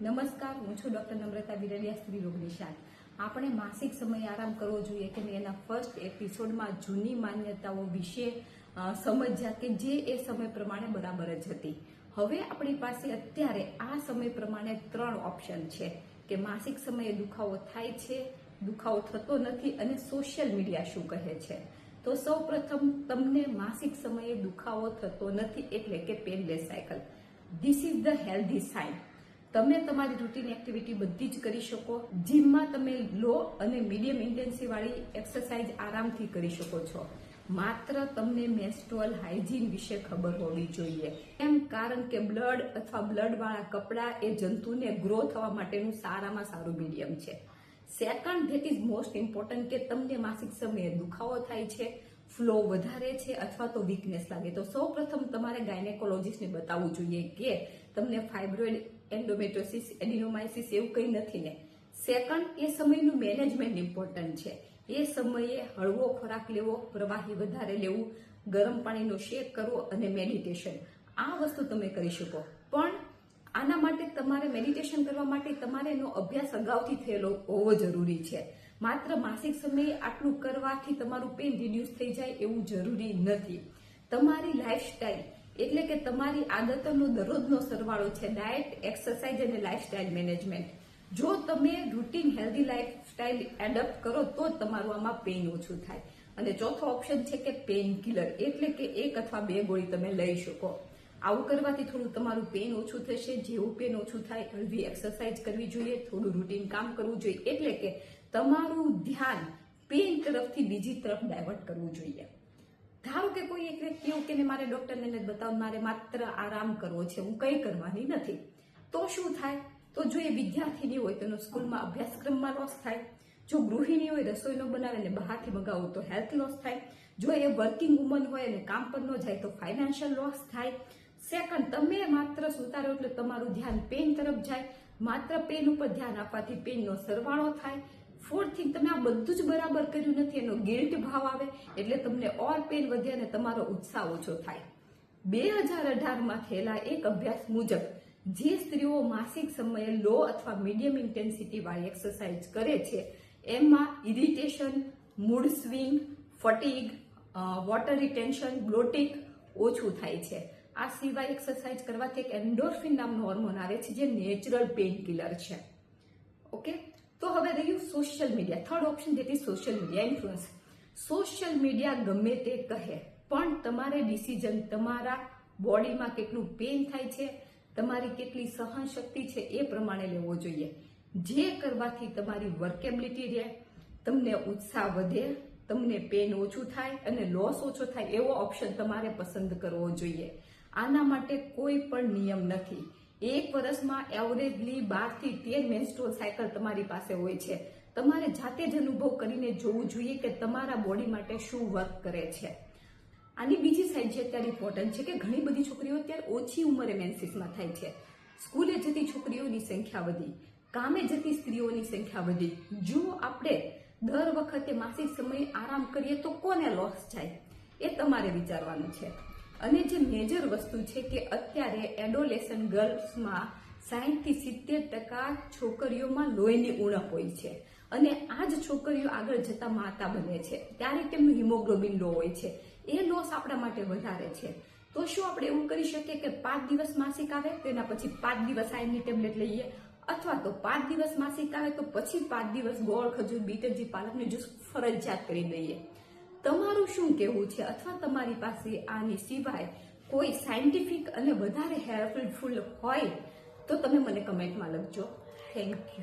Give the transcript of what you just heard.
નમસ્કાર, હું છું ડોક્ટર નમ્રતા વિરલિયા સ્ત્રી રોગ નિશાન. આપણે માસિક સમયે આરામ કરવો જોઈએ કે એના ફર્સ્ટ એપિસોડમાં જૂની માન્યતાઓ વિશે સમજ્યા કે જે એ સમય પ્રમાણે બરાબર જ હતી. હવે આપણી પાસે અત્યારે આ સમય પ્રમાણે ત્રણ ઓપ્શન છે કે માસિક સમયે દુખાવો થાય છે, દુખાવો થતો નથી અને સોશિયલ મીડિયા શું કહે છે. તો સૌ પ્રથમ તમને માસિક સમયે દુખાવો થતો નથી એટલે કે painless cycle this is the healthy sign તમે તમારી રૂટીન એક્ટિવિટી બધી જ કરી શકો. જીમમાં તમે લો અને મીડિયમ ઇન્ટેન્સી વાળી એક્સરસાઇઝ આરામથી કરી શકો છો. માત્ર તમને મેસ્ટ્રોલ હાઇજીન વિશે ખબર હોવી જોઈએ. એમ કારણ કે બ્લડ અથવા બ્લડ વાળા કપડાં એ જંતુને ગ્રો થવા માટેનું સારામાં સારું મીડિયમ છે. Second that is most important કે તમને માસિક સમયે દુખાવો થાય છે ફ્લો વધારે છે અથવા તો વીકનેસ લાગે. તો સૌ પ્રથમ તમારે ગાયનેકોલોજીસ્ટને બતાવવું જોઈએ કે તમને ફાઇબ્રોઇડ એન્ડોમેટ્રોસિસ એડિનોમાઇસિસ એવું કંઈ નથી ને. સેકન્ડ એ સમયનું મેનેજમેન્ટ ઇમ્પોર્ટન્ટ છે. એ સમયે હળવો ખોરાક લેવો, પ્રવાહી વધારે લેવું, ગરમ પાણીનો શેક કરવો અને મેડિટેશન આ વસ્તુ તમે કરી શકો. પણ આના માટે તમારે મેડિટેશન કરવા માટે તમારે એનો અભ્યાસ અગાઉથી થયેલો હોવો જરૂરી છે. માત્ર માસિક સમયે આટલું કરવાથી તમારું પેન રિડ્યુસ થઈ જાય એવું જરૂરી નથી. તમારી લાઈફસ્ટાઈલ એટલે કે તમારી આદતોનો દરરોજનો સરવાળો છે ડાયટ, એક્સરસાઇઝ અને લાઇફસ્ટાઇલ મેનેજમેન્ટ. જો તમે રૂટીન હેલ્ધી લાઇફસ્ટાઇલ એડપ્ટ કરો તો તમારું આમાં પેઇન ઓછું થાય. અને ચોથો ઓપ્શન છે કે પેઇન કિલર એટલે કે એક અથવા બે ગોળી તમે લઈ શકો. આવું કરવાથી થોડું તમારું પેન ઓછું થશે, જેવું પેન ઓછું થાય હળવી એક્સરસાઇઝ કરવી જોઈએ, થોડું રૂટીન કામ કરવું જોઈએ. એટલે કે તમારું ધ્યાન પેન તરફથી બીજી તરફ ડાયવર્ટ કરવું જોઈએ. ધારો કે કોઈ એક વ્યક્તિ એવું કે મારે ડોક્ટરને નથી બતાવવું, મારે માત્ર આરામ કરવો છે, હું કંઈ કરવાની નથી. તો શું થાય? તો જો એ વિદ્યાર્થીની હોય તો એનો સ્કૂલમાં અભ્યાસક્રમમાં લોસ થાય. જો ગૃહિણી હોય, રસોઈ ન બનાવે ને બહારથી મગાવો, તો હેલ્થ લોસ થાય. જો એ વર્કિંગ વુમન હોય અને કામ પર ન જાય, તો ફાઇનાન્શિયલ લોસ થાય. સેકન્ડ તમે માત્ર સુતારો એટલે તમારું ધ્યાન પેન તરફ જાય. માત્ર પેન ઉપર ધ્યાન આપવાથી પેનનો સરવાળો થાય. ફોર્થ થિંગ તમે આ બધું જ બરાબર કર્યું નથી, એનો ગિલ્ટ ભાવ આવે, એટલે તમને ઓર પેન વધે અને તમારો ઉત્સાહ ઓછો થાય. બે હજાર અઢારમાં થયેલા એક અભ્યાસ મુજબ, જે સ્ત્રીઓ માસિક સમયે લો અથવા મીડિયમ ઇન્ટેન્સિટી વાળી એક્સરસાઇઝ કરે છે, એમાં irritation mood swing fatigue water retention bloating ઓછું થાય છે. આ સિવાય એક્સરસાઇઝ કરવાથી એક એન્ડોર્ફિન નામનો હોર્મોન આવે છે, જે નેચરલ પેઇન કિલર છે. ઓકે તો હવે રહ્યું સોશિયલ મીડિયા થર્ડ ઓપ્શન જેથી social media influence social media ગમે તે કહે, પણ તમારે ડિસિઝન તમારા બોડીમાં કેટલું પેન થાય છે, તમારી કેટલી સહન શક્તિ છે એ પ્રમાણે લેવો જોઈએ. જે કરવાથી તમારી વર્કેબિલિટી રહે, તમને ઉત્સાહ વધે, તમને પેન ઓછું થાય અને લોસ ઓછો થાય એવો ઓપ્શન તમારે પસંદ કરવો જોઈએ. આના માટે કોઈ પણ નિયમ નથી. એક વર્ષમાં એવરેજલી બારથી તેર મેન્સ્ટ્રોલ સાયકલ તમારી પાસે હોય છે. તમારે જાતે જ અનુભવ કરીને જોવું જોઈએ કે તમારા બોડી માટે શું વર્ક કરે છે. આની બીજી સાઈડ છે અત્યારે ઇમ્પોર્ટન્ટ છે કે ઘણી બધી છોકરીઓ અત્યારે ઓછી ઉંમરે મેન્સિસમાં થાય છે. સ્કૂલે જતી છોકરીઓની સંખ્યા વધી, કામે જતી સ્ત્રીઓની સંખ્યા વધી. જો આપણે દર વખતે માસિક સમયે આરામ કરીએ તો કોને લોસ જાય એ તમારે વિચારવાનું છે. અને જે મેજર વસ્તુ છે કે અત્યારે એડોલેશન ગર્લ્સમાં સાહીઠથી સિત્તેર ટકા છોકરીઓમાં લોહીની ઉણપ હોય છે. અને આ જ છોકરીઓ આગળ જતા માતા બને છે. ત્યારે તેમનું હિમોગ્લોબિન લો હોય છે. એ લોસ આપણા માટે વધારે છે. તો શું આપણે એવું કરી શકીએ કે પાંચ દિવસ માસિક આવે, તેના પછી પાંચ દિવસ આયનની ટેબ્લેટ લઈએ? અથવા તો પાંચ દિવસ માસિક આવે, તો પછી પાંચ દિવસ ગોળ ખજૂર, બીટરજી, પાલકની જ્યુસ ફરજિયાત કરી દઈએ. તમારું શું કહેવું છે? અથવા તમારી પાસે આની સિવાય કોઈ સાયન્ટિફિક અને વધારે હેલ્પફુલ હોય તો તમે મને કમેન્ટમાં લખજો. Thank you